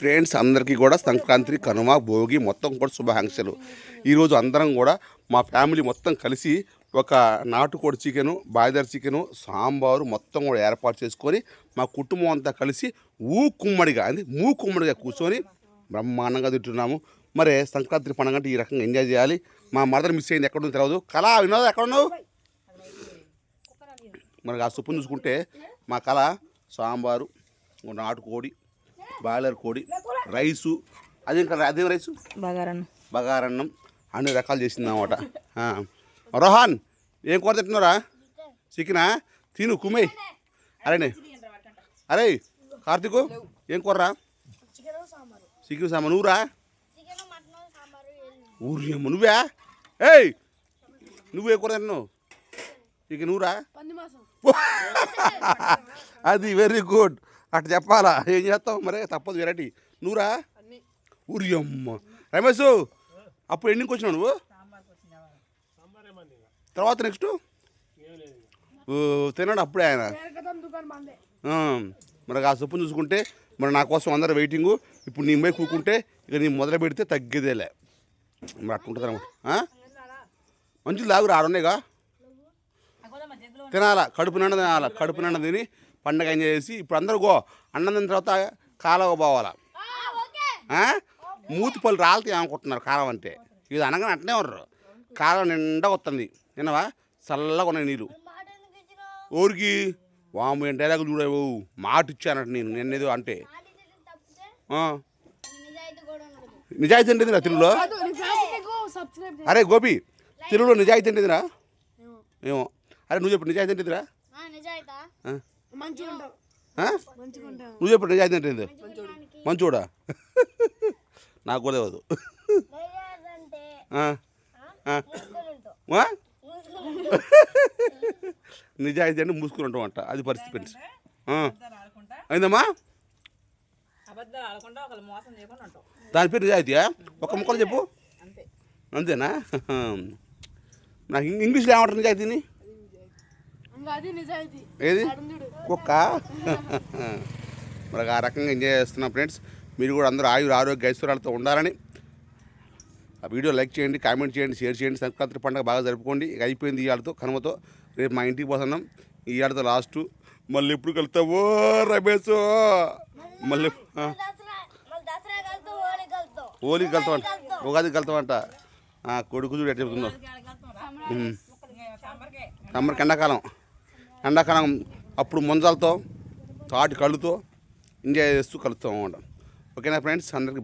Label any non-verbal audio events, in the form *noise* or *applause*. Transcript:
Friends అందరికీ కూడా సంక్రాంతి కనుమ భోగి మొత్తం కూడా శుభాకాంక్షలు. ఈరోజు అందరం కూడా మా ఫ్యామిలీ మొత్తం కలిసి ఒక నాటుకోడి చికెను బాయిదర్ చికెను సాంబారు మొత్తం కూడా ఏర్పాటు చేసుకొని మా కుటుంబం అంతా కలిసి ఊ కుమ్మడిగా అది మూ కుమ్మడిగా కూర్చొని బ్రహ్మాండంగా తింటున్నాము. మరి సంక్రాంతి పండుగ అంటే ఈ రకంగా ఎంజాయ్ చేయాలి. మా మదర్ మిస్ అయింది ఎక్కడ తెలియదు కళ వినోద్ ఎక్కడ ఉన్నావు మనకు ఆ సొప్పును చూసుకుంటే మా కళ సాంబారు నాటుకోడి బాయిలర్ కోడి రైసు. అదేం కదా అదేం రైసు? బగారన్ బగారన్నం. అన్ని రకాలు చేసింది అనమాట రోహాన్ ఏం కూర తింటున్నారా చికెనా? తిను కుమ్మేయ్ అరేనే అరే కార్తీకు ఏం కూరరా? చికెన్ సాంబార్. నువ్వురా? ఊరి అమ్మ నువ్వే? ఏయ్! నువ్వే కూర తిన్నావు చికెన్ నువ్వురా? *laughs* అది వెరీ గుడ్ అట్లా చెప్పాలా? ఏం చేస్తావు? మరి తప్పదు వెరైటీ. నువ్వురా ఊరి అమ్మ రమేష్ అప్పుడు ఎన్నికి వచ్చినావు నువ్వు? తర్వాత నెక్స్ట్ తిన్నాడు అప్పుడే ఆయన. మరి ఆ సొప్పును చూసుకుంటే మరి నా కోసం అందరు వెయిటింగు ఇప్పుడు నీ పోయి కూకుంటే ఇక నీ మొదలు పెడితే తగ్గేదేలే. మరి అట్లుంటుంది అనమాట మంచిది లాగురు ఆడున్నాయిగా తినాలా? కడుపు నిండా తినాలా? కడుపు నిండా తిని పండగ ఎంజాయ్ చేసి ఇప్పుడు అందరూ గో అన్నం తర్వాత కాలువ పోవాలా? మూతి పళ్ళు రాలితే అనుకుంటున్నారు కాలం అంటే? ఇది అనగానే అట్నే ఉన్నారు కాలం నిండా వస్తుంది వినవా చల్లగా ఉన్నాయి నీళ్ళు ఊరికి? వాము ఏం డైలాగులు చూడవు. మాట ఇచ్చానట నేను. నిన్నేదో అంటే. నిజాయితీ అంటే ఏందిరా తెలుగులో? అరే గోపి తెలుగులో నిజాయితీ అంటే ఏందిరా? ఏమో. అరే నువ్వు చెప్పు నిజాయితీ అంటే నువ్వు చెప్పు నిజాయితీ అంటే ఏంది? మంచోడా. *laughs* నాకు కూడా? మూసుకొని నిజాయితీ అంటే మూసుకుని ఉంటాం అంట అది పరిస్థితి ఆ. అయిందమ్మా? దాని పేరు నిజాయితీయా ఒక ముక్కలు చెప్పు. అంతే. అంతేనా? నాకు ఇంగ్- ఇంగ్లీష్లో ఏమంటారు నిజాయితీని ఏది? కుక్క? మరి ఆ రకంగా ఎంజాయ్ చేస్తున్నాం ఫ్రెండ్స్ మీరు కూడా అందరూ ఆయుర ఆరోగ్య ఐశ్వర్యాలతో ఉండాలని. ఆ వీడియో లైక్ చేయండి కామెంట్ చేయండి షేర్ చేయండి. సంక్రాంతి పండుగ బాగా జరుపుకోండి. ఇక అయిపోయింది ఇవాళతో కనుమతో. రేపు మా ఇంటికి పోతున్నాం. ఇవాళతో లాస్ట్ మళ్ళీ ఎప్పుడు కలుతావో రమేష్ మళ్ళీ హోలీకి కలుతామంట ఉగాదికి కలుతామంట కొడుకు చూడు ఎట్లా చెప్తున్నావు. సమ్మర్కి ఎండాకాలం. ఎండాకాలం అప్పుడు ముంజలతో తాటి కళ్ళుతో ఎంజాయ్ చేస్తూ కలుస్తాం అన్నమాట. ఓకేనా ఫ్రెండ్స్? అందరికి